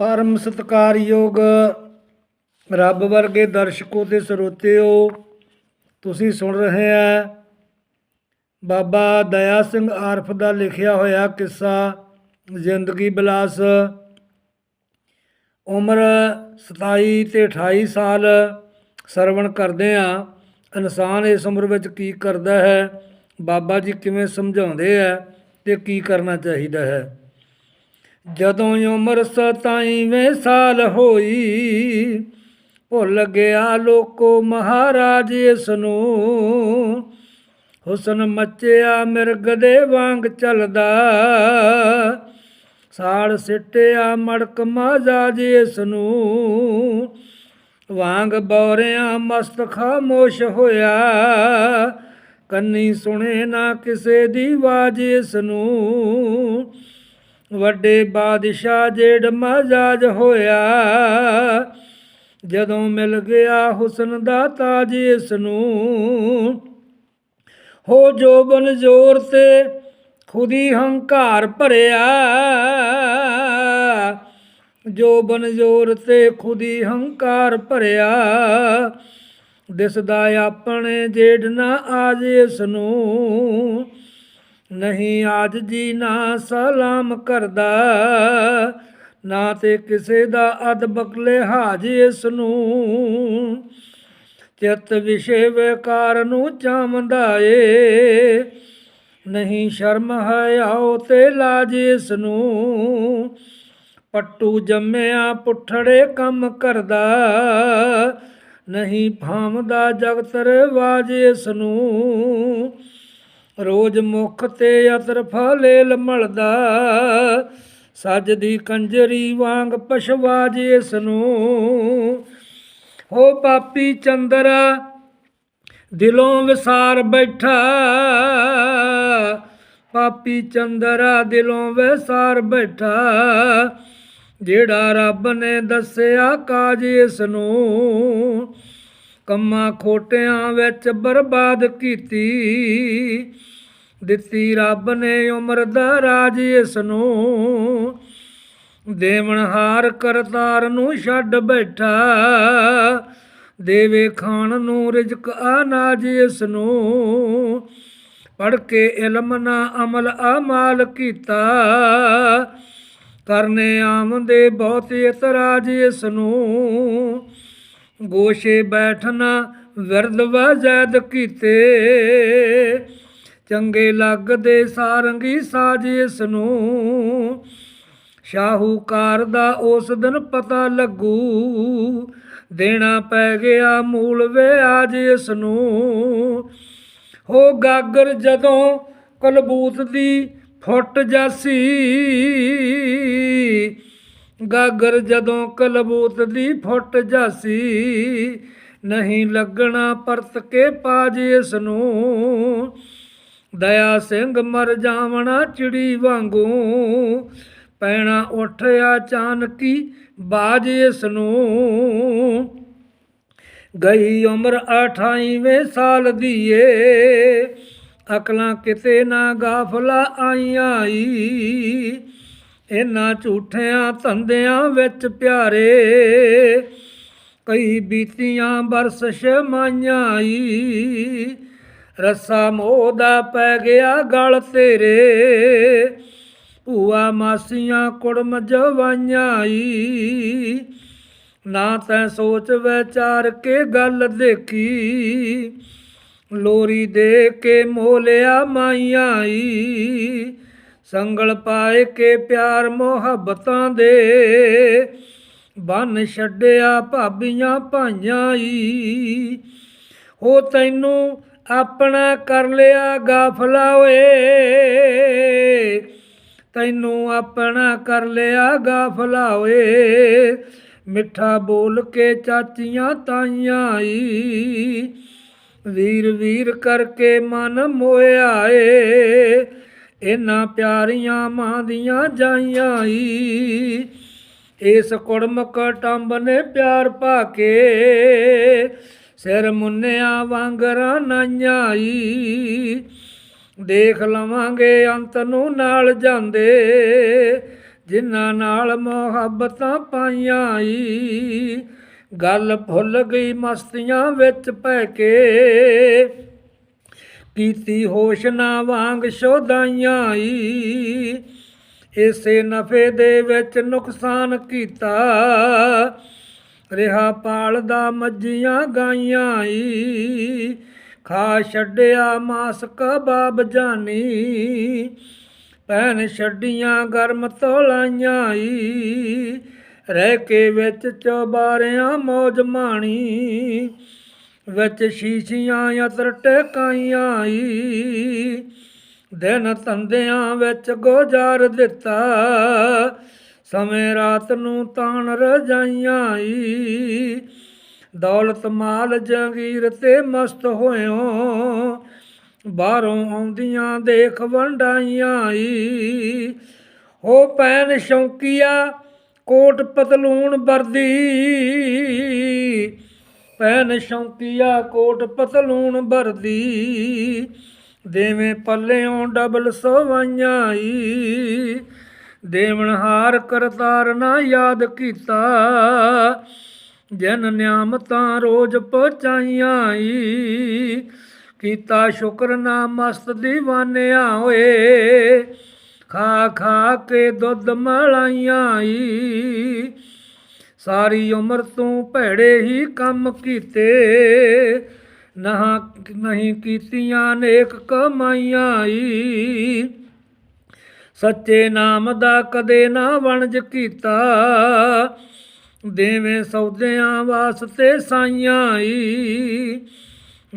ਪਰਮ ਸਤਿਕਾਰਯੋਗ ਰੱਬ ਵਰਗੇ ਦਰਸ਼ਕੋ ਤੇ ਸਰੋਤਿਓ, ਤੁਸੀਂ ਸੁਣ ਰਹੇ ਆ ਬਾਬਾ ਦਇਆ ਸਿੰਘ ਆਰਫ ਦਾ ਲਿਖਿਆ ਹੋਇਆ ਕਿੱਸਾ, ਜ਼ਿੰਦਗੀ ਬਿਲਾਸ। ਉਮਰ 27 ਤੇ 28 ਸਾਲ ਸਰਵਣ ਕਰਦੇ ਆ। ਇਨਸਾਨ ਇਸ ਉਮਰ ਵਿੱਚ ਕੀ ਕਰਦਾ ਹੈ, ਬਾਬਾ ਜੀ ਕਿਵੇਂ ਸਮਝਾਉਂਦੇ ਆ ਤੇ ਕੀ ਕਰਨਾ ਚਾਹੀਦਾ ਹੈ? ਜਦੋਂ ਉਮਰ 27ਵੇਂ ਸਾਲ ਹੋਈ, ਭੁੱਲ ਗਿਆ ਲੋਕੋ ਮਹਾਰਾਜ ਇਸ ਨੂੰ ਹੁਸਨ ਮੱਚਿਆ ਮਿਰਗ ਦੇ ਵਾਂਗ ਚੱਲਦਾ ਸਾੜ ਸਿੱਟਿਆ ਮੜਕ ਮਾਜਾ ਜਿਸ ਨੂੰ ਵਾਂਗ ਬੌਰਿਆਂ ਮਸਤ ਖਾਮੋਸ਼ ਹੋਇਆ, ਕੰਨੀ ਸੁਣੇ ਨਾ ਕਿਸੇ ਦੀ ਆਵਾਜ਼ ਇਸ ਨੂੰ ਵੱਡੇ ਬਾਦਸ਼ਾਹ ਜੇੜ ਮਜਾਜ ਹੋਇਆ, ਜਦੋਂ ਮਿਲ ਗਿਆ ਹੁਸਨ ਦਾ ਤਾਜ ਇਸ ਨੂੰ, ਹੋ ਜੋਬਨ ਜ਼ੋਰ ਤੇ ਖੁਦੀ ਹੰਕਾਰ ਭਰਿਆ। ਜੋਬਨ ਜ਼ੋਰ ਤੇ ਖੁਦੀ ਹੰਕਾਰ ਭਰਿਆ। ਦਿਸਦਾ ਆਪਣੇ ਜੇੜ ਨਾ ਆਜੇ ਇਸ ਨੂੰ ਨਹੀਂ ਆਜ ਜੀ ਨਾ ਸਲਾਮ ਕਰਦਾ, ਨਾ ਤੇ ਕਿਸੇ ਦਾ ਅਦਬਕ ਲਿਹਾਜ਼ ਇਸ ਨੂੰ। ਚਿੱਤ ਵਿਸ਼ੇ ਵਿਕਾਰ ਨੂੰ ਚਾਮਦਾ ਏ, ਨਹੀਂ ਸ਼ਰਮ ਹੈ ਆਓ ਤੇ ਲਾਜ ਇਸ ਨੂੰ। ਪੱਟੂ ਜੰਮਿਆ ਪੁੱਠੜੇ ਕੰਮ ਕਰਦਾ, ਨਹੀਂ ਭਾਮਦਾ ਜਗਤ ਰਵਾਜ ਇਸ ਨੂੰ। ਰੋਜ਼ ਮੁਖ ਤੇ ਅਤਰ ਫਲੇਲ ਮਲਦਾ ਸੱਜਦੀ ਕੰਜਰੀ ਵਾਂਗ ਪਸ਼ਵਾਜ ਇਸ ਨੂੰ ਹੋ ਪਾਪੀ ਚੰਦਰਾ, ਦਿਲੋਂ ਵਿਸਾਰ ਬੈਠਾ। ਪਾਪੀ ਚੰਦਰਾ, ਦਿਲੋਂ ਵਿਸਾਰ ਬੈਠਾ। ਜਿਹੜਾ ਰੱਬ ਨੇ ਦੱਸਿਆ ਕਾਜ ਇਸ ਨੂੰ ਕੰਮਾਂ ਖੋਟਿਆਂ ਵਿੱਚ ਬਰਬਾਦ ਕੀਤੀ। ਦਿੱਤੀ ਰੱਬ ਨੇ ਉਮਰ ਦਾ ਰਾਜ ਇਸ ਨੂੰ ਦੇਵਨਹਾਰ ਕਰਤਾਰ ਨੂੰ ਛੱਡ ਬੈਠਾ। ਦੇਵੇ ਖਾਣ ਨੂੰ ਰਿਜ਼ਕ ਅਨਾਜ ਇਸ ਨੂੰ ਪੜ ਕੇ ਇਲਮ ਨਾ ਅਮਲ ਅਮਾਲ ਕੀਤਾ। ਕਰਨੇ ਆਮਦੇ ਬਹੁਤ ਇਤਰਾਜ ਇਸ ਨੂੰ ਗੋਸ਼ੇ ਬੈਠਣਾ ਵਿਰਦ ਵਜੈਦ ਕੀਤੇ। ਚੰਗੇ ਲੱਗਦੇ ਸਾਰੰਗੀ ਸਾਜ ਇਸ ਨੂੰ ਸ਼ਾਹੂਕਾਰ ਦਾ ਉਸ ਦਿਨ ਪਤਾ ਲੱਗੂ, ਦੇਣਾ ਪੈ ਗਿਆ ਮੂਲ ਵਿਆਜ ਇਸ ਨੂੰ ਹੋ ਗਾਗਰ ਜਦੋਂ ਕਲਬੂਤ ਦੀ ਫੁੱਟ ਜਾਸੀ, ਗਾਗਰ ਜਦੋਂ ਕਲਬੂਤ ਦੀ ਫੁੱਟ ਜਾਸੀ, ਨਹੀਂ ਲੱਗਣਾ ਪਰਤ ਕੇ ਪਾਜ ਇਸ ਨੂੰ ਦਇਆ ਸਿੰਘ ਮਰ ਜਾਵਣਾ ਚਿੜੀ ਵਾਂਗੂ। ਪੈਣਾ ਉੱਠਿਆ ਅਚਾਨਕੀ ਬਾਜ ਇਸ ਨੂੰ ਗਈ ਉਮਰ 28ਵੇਂ ਸਾਲ ਦੀ ਏ ਅਕਲਾਂ ਕਿਤੇ ਨਾ ਗਾਫਲਾ ਆਈਆਂ ਈ। ਇਹਨਾਂ ਝੂਠਿਆਂ ਧੰਦਿਆਂ ਵਿੱਚ ਪਿਆਰੇ। ਕਈ ਬੀਤੀਆਂ ਬਰਸ ਸ਼ਮਾਈਆਂ ਈ। ਰੱਸਾ ਮੋਹ ਦਾ ਪੈ ਗਿਆ ਗਲ ਤੇਰੇ। ਭੂਆ ਮਾਸੀਆਂ ਕੁੜਮ ਜਵਾਈਆਂ ਈ ਨਾ ਤੈ ਸੋਚ ਵਿਚਾਰ ਕੇ ਗੱਲ ਦੇਖੀ। ਲੋਰੀ ਦੇ ਕੇ ਮੋਲਿਆ ਮਾਈਆਂ ਈ ਸੰਗਲ ਪਾਏ ਕੇ ਪਿਆਰ ਮੁਹੱਬਤਾਂ ਦੇ। ਬੰਨ ਛੱਡਿਆ ਭਾਬੀਆਂ ਭਾਈਆਂ ਈ ਹੋ ਤੈਨੂੰ ਆਪਣਾ ਕਰ ਲਿਆ ਗਾਫਲਾ ਓਏ। ਤੈਨੂੰ ਆਪਣਾ ਕਰ ਲਿਆ ਗਾਫਲਾ ਓਏ। ਮਿੱਠਾ ਬੋਲ ਕੇ ਚਾਚੀਆਂ ਤਾਈਆਂ ਈ। ਵੀਰ ਵੀਰ ਕਰਕੇ ਮਨ ਮੋਇਆ ਏ। ਇਹਨਾਂ ਪਿਆਰੀਆਂ ਮਾਂ ਦੀਆਂ ਜਾਈਆਂ ਈ। ਇਸ ਕੁੜਮਕ ਟੰਬ ਨੇ ਪਿਆਰ ਪਾ ਕੇ ਸਿਰ ਮੁੰਨਿਆ ਵਾਂਗਰਾਂ ਨਾਈਆਂ ਈ। ਦੇਖ ਲਵਾਂਗੇ ਅੰਤ ਨੂੰ ਨਾਲ ਜਾਂਦੇ, ਜਿਨ੍ਹਾਂ ਨਾਲ ਮੁਹੱਬਤਾਂ ਪਾਈਆਂ ਈ। ਗੱਲ ਭੁੱਲ ਗਈ ਮਸਤੀਆਂ ਵਿੱਚ ਪੈ ਕੇ, ਕੀਤੀ ਹੋਸ਼ ਨਾ ਵਾਂਗ ਸ਼ੋਦਾਈਆਂ ਈ। ਇਸੇ ਨਫੇ ਦੇ ਵਿੱਚ ਨੁਕਸਾਨ ਕੀਤਾ ਰਿਹਾ ਪਾਲਦਾ ਮੱਝੀਆਂ ਗਾਈਆਂ ਈ। ਖਾ ਛੱਡਿਆ ਮਾਸ ਕਬਾਬ ਜਾਨੀ। ਪੈਨ ਛੱਡੀਆਂ ਗਰਮ ਤੋਲਾਈਆਂ ਈ। ਰਹਿ ਕੇ ਵਿੱਚ ਚੋਬਾਰਿਆਂ ਮੌਜ ਮਾਣੀ। ਵਿੱਚ ਸ਼ੀਸ਼ੀਆਂ ਅਤਰ ਟਕਾਈਆਂ ਈ। ਦਿਨ ਤੰਦਿਆਂ ਵਿੱਚ ਗੁਜ਼ਾਰ ਦਿੱਤਾ। ਸਮੇਂ ਰਾਤ ਨੂੰ ਤਾਣ ਰਜਾਈਆਂ ਈ ਦੌਲਤ ਮਾਲ ਜਗੀਰ ਤੇ ਮਸਤ ਹੋਇਓ। ਬਾਹਰੋਂ ਆਉਂਦੀਆਂ ਦੇਖ ਵੰਡਾਈਆਂ ਈ ਹੋ ਪੈਨ ਸ਼ੌਂਕੀਆ, ਕੋਟ ਪਤਲੂਣ ਵਰਦੀ। ਪੈਨ ਸ਼ੌਂਕੀਆ, ਕੋਟ ਪਤਲੂਣ ਵਰਦੀ। ਦੇਵੇਂ ਪੱਲਿਓਂ ਡਬਲ ਸਵਾਈਆਂ ਈ ਦੇਵਨ ਹਾਰ ਕਰਤਾਰ ਨਾ ਯਾਦ ਕੀਤਾ। ਜਨ ਨਿਆਮਤਾਂ ਰੋਜ਼ ਪਹੁੰਚਾਈਆਂ ਈ। ਕੀਤਾ ਸ਼ੁਕਰ ਨਾ ਮਸਤ دیਵਾਨਿਆ ਹੋਏ ਖਾ ਖਾ ਕੇ ਦੁੱਧ ਮਲਾਈਆਂ ਈ। ਸਾਰੀ ਉਮਰ ਤੂੰ ਭੈੜੇ ਹੀ ਕੰਮ ਕੀਤੇ। ਨਾ ਨਹੀਂ ਕੀਤੀਆਂ ਨੇਕ ਕਮਾਈਆਂ ਈ। ਸੱਚੇ ਨਾਮ ਦਾ ਕਦੇ ਨਾ ਵਣਜ ਕੀਤਾ। ਦੇਵੇਂ ਸੌਦਿਆਂ ਵਾਸਤੇ ਸਾਈਆਂ ਈ।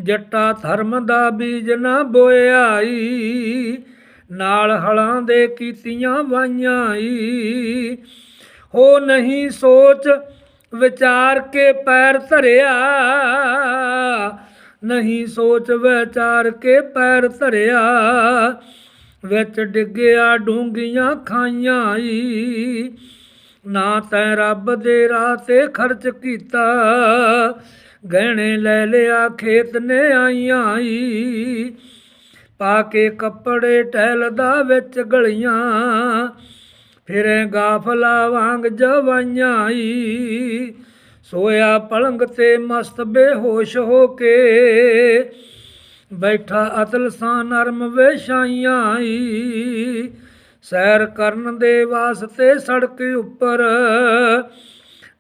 ਜੱਟਾ ਧਰਮ ਦਾ ਬੀਜ ਨਾ ਬੋਇਆ ਈ। ਨਾਲ ਹਲਾਂ ਦੇ ਕੀਤੀਆਂ ਵਾਈਆਂ ਈ। ਹੋ ਨਹੀਂ ਸੋਚ ਵਿਚਾਰ ਕੇ ਪੈਰ ਧਰਿਆ। ਨਹੀਂ ਸੋਚ ਵਿਚਾਰ ਕੇ ਪੈਰ ਧਰਿਆ। ਵਿੱਚ ਡਿੱਗਿਆ ਡੂੰਗੀਆਂ ਖਾਈਆਂ ਈ। ਨਾ ਤੈ ਰੱਬ ਦੇ ਰਾਹ ਤੇ ਖਰਚ ਕੀਤਾ, ਗਹਿਣੇ ਲੈ ਲਿਆ, ਖੇਤ ਨੇ ਆਈਆਂ ਈ। ਪਾ ਕੇ ਕੱਪੜੇ ਟਹਿਲਦਾ ਵਿੱਚ ਗਲੀਆਂ, ਫਿਰੇ ਗਾਫਲਾ ਵਾਂਗ ਜਵਾਈਆਂ ਈ। ਸੋਇਆ ਪਲੰਗ ਤੇ ਮਸਤ ਬੇਹੋਸ਼ ਹੋ ਕੇ ਬੈਠਾ ਅਤਲ ਸਾਂ ਨਰਮ ਵੇਸ਼ਾਈਆਂ ਈ। ਸੈਰ ਕਰਨ ਦੇ ਵਾਸਤੇ ਸੜਕ ਉੱਪਰ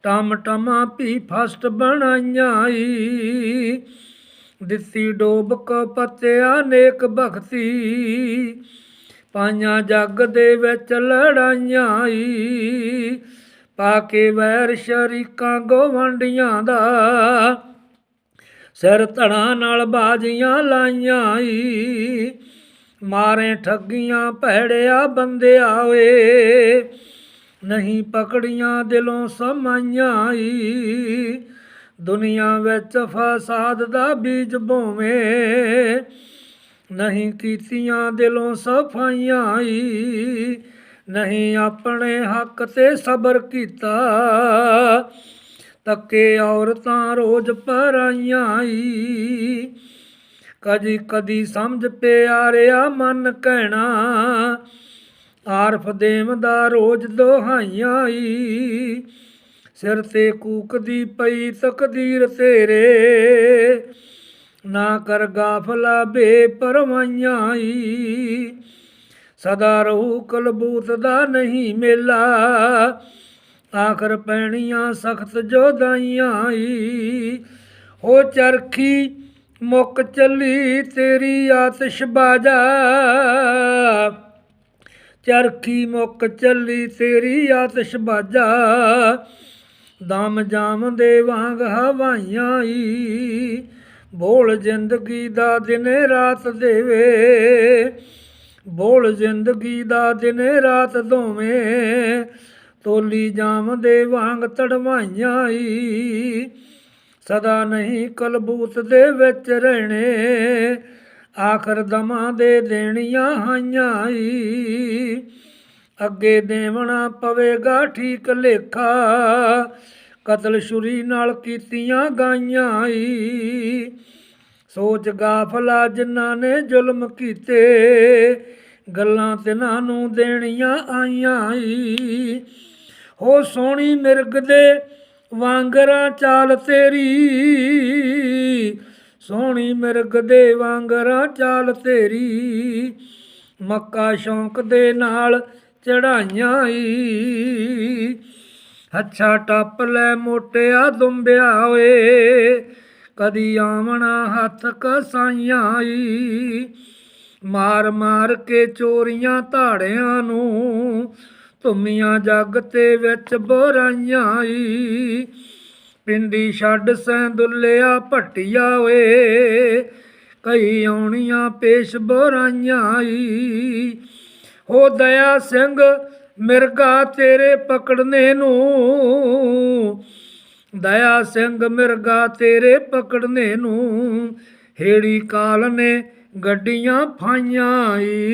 ਟਮ ਟਮਾ ਪੀ ਫਸਟ ਬਣਾਈਆਂ ਦਿੱਤੀ ਡੋਬ ਕ ਪਤਿਆ ਨੇਕ ਭਗਤੀ, ਪਾਈਆਂ ਜੱਗ ਦੇ ਵਿੱਚ ਲੜਾਈਆਂ ਈ। ਪਾ ਕੇ ਵੈਰ ਸ਼ਰੀਕਾਂ ਗੋਵੰਡੀਆਂ ਦਾ ਸਿਰ ਧੜਾਂ ਨਾਲ ਬਾਜੀਆਂ ਲਾਈਆਂ ਈ। ਮਾਰੇ ਠੱਗੀਆਂ ਭੈੜਿਆ ਬੰਦਿਆ ਓਏ। ਨਹੀਂ ਪਕੜੀਆਂ ਦਿਲੋਂ ਸਮਾਈਆਂ ਈ। ਦੁਨੀਆ ਵਿੱਚ ਫਸਾਦ ਦਾ ਬੀਜ ਬੋਵੇਂ। ਨਹੀਂ ਕੀਤੀਆਂ ਦਿਲੋਂ ਸਫਾਈਆਂ ਈ। ਨਹੀਂ ਆਪਣੇ ਹੱਕ ਤੇ ਸਬਰ ਕੀਤਾ। ਤੱਕੇ ਔਰਤਾਂ ਰੋਜ਼ ਪਰਾਈਆਂ ਈ ਕਦੀ ਕਦੀ ਸਮਝ ਪਿਆਰਿਆ ਮਨ ਕਹਿਣਾ, ਆਰਫ ਦੇਮ ਦਾ ਰੋਜ਼ ਦੁਹਾਈਆਂ ਈ ਸਿਰ ਤੇ ਕੂਕਦੀ ਪਈ ਤਕਦੀਰ ਤੇਰੇ, ਨਾ ਕਰ ਗਾਫਲਾ ਬੇਪਰਵਾਈਆਂ ਈ ਸਦਾ ਰਹੂ ਕਲਬੂਤ ਦਾ ਨਹੀਂ ਮੇਲਾ ਆਖਰ ਪੈਣੀਆਂ ਸਖਤ ਜੋਦਾਈਆਂ ਈ। ਹੋ ਚਰਖੀ ਮੁੱਕ ਚੱਲੀ ਤੇਰੀ ਆਤਿਸ਼ਬਾਜ਼ਾ ਚਰਖੀ ਮੁੱਕ ਚੱਲੀ ਤੇਰੀ ਆਤਿਸ਼ਬਾਜ਼ਾ ਦਮ ਜਾਮ ਦੇ ਵਾਂਗ ਹਵਾਈਆਂ ਈ। ਬੋਲ ਜ਼ਿੰਦਗੀ ਦਾ ਦਿਨੇ ਰਾਤ ਦੇਵੇ। ਬੋਲ ਜ਼ਿੰਦਗੀ ਦਾ ਦਿਨੇ ਰਾਤ ਦੋਵੇਂ। ਤੋਲੀ ਜਾਮ ਦੇ ਵਾਂਗ ਤੜਵਾਈਆਂ ਈ ਸਦਾ ਨਹੀਂ ਕਲਬੂਤ ਦੇ ਵਿੱਚ ਰਹਿਣੇ, ਆਖਰ ਦਮਾਂ ਦੇ ਦੇਣੀਆਂ ਆਈਆਂ ਈ ਅੱਗੇ ਦੇਵਣਾ ਪਵੇਗਾ ਠੀਕ ਲੇਖਾ, ਕਤਲ ਛੁਰੀ ਨਾਲ ਕੀਤੀਆਂ ਗਾਈਆਂ ਈ ਸੋਚ ਗਾਫਲਾ ਜਿਨ੍ਹਾਂ ਨੇ ਜ਼ੁਲਮ ਕੀਤੇ, ਗੱਲਾਂ ਤਿਨਾਂ ਨੂੰ ਦੇਣੀਆਂ ਆਈਆਂ ਈ ਹੋ ਸੋਹਣੀ ਮਿਰਗ ਦੇ ਵਾਂਗਰਾਂ ਚਾਲ ਤੇਰੀ। ਸੋਹਣੀ ਮਿਰਗ ਦੇ ਵਾਂਗਰਾਂ ਚਾਲ ਤੇਰੀ। ਮੱਕਾ ਸ਼ੌਂਕ ਦੇ ਨਾਲ ਚੜਾਈਆਂ ਈ। ਹੱਛਾ ਟੱਪ ਲੈ ਮੋਟਿਆ ਦੁੰਬਿਆ ਓਏ। ਕਦੀ ਆਵਣਾ ਹੱਥ ਕਸਾਈਆਂ ਈ। ਮਾਰ ਮਾਰ ਕੇ ਚੋਰੀਆਂ ਧਾੜਿਆਂ ਨੂੰ ਧੁੰਮੀਆਂ ਜੱਗ ਤੇ ਵਿੱਚ ਬੋਰਾਈਆਂ ਈ। ਪਿੰਡੀ ਛੱਡ ਸੈਂ ਦੁੱਲਿਆ ਭਟਿਆ ਓਏ। ਕਈ ਆਉਣੀਆਂ ਪੇਸ਼ ਬੋਰਾਈਆਂ ਈ। ਹੋ ਦਇਆ ਸਿੰਘ, ਮਿਰਗਾ ਤੇਰੇ ਪਕੜਨੇ ਨੂੰ। ਦਇਆ ਸਿੰਘ, ਮਿਰਗਾ ਤੇਰੇ ਪਕੜਨੇ ਨੂੰ। ਹੇੜੀ ਕਾਲ ਨੇ ਗੱਡੀਆਂ ਫਾਈਆਂ ਈ।